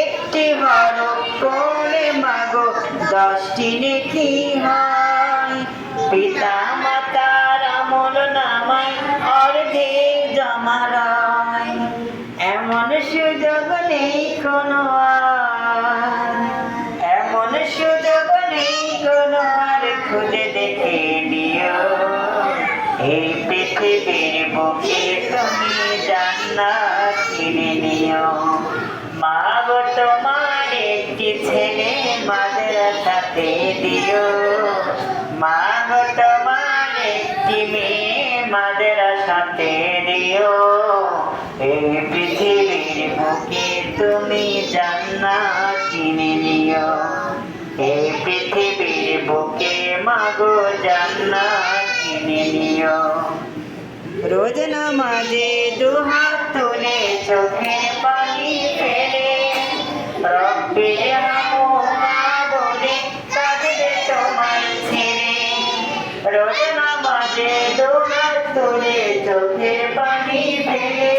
একটি বড় করে মাগো, দশটি নেকি হয়। পিতা মাতার আমল নামায়, অর্ধেক জমা রয়। এমন সুযোগ নেই কোনো আর। এমন সুযোগ নেই কোনো আর, খুঁজে দেখে নিও এই পৃথিবীর বুকে তুমি জান্নাত কিনে নিও। মাদ্রাসাতে দিও। মা গো তোমার একটি মেয়ে মাদ্রাসাতে দিও। এই পৃথিবীর বুকে তুমি জান্নাত কিনে নিও এই পৃথিবীর বুকে মাগো জান্নাত কিনে নিও রোজ নামাজে দুহাত তুলে চোখে পানি তুলে চোখে পানি ফেলে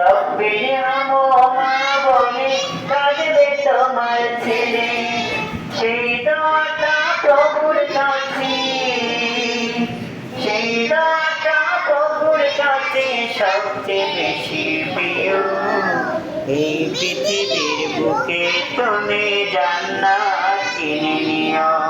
রব্বি হামুমা বলে তোমার ছেড়ে সেই দোয়াটা কাছে সেই দোয়াটা প্রভুর কাছে সবচেয়ে বেশি প্রিয় এই পৃথিবীর বুকে তুমি জান্নাত কিনে নিও।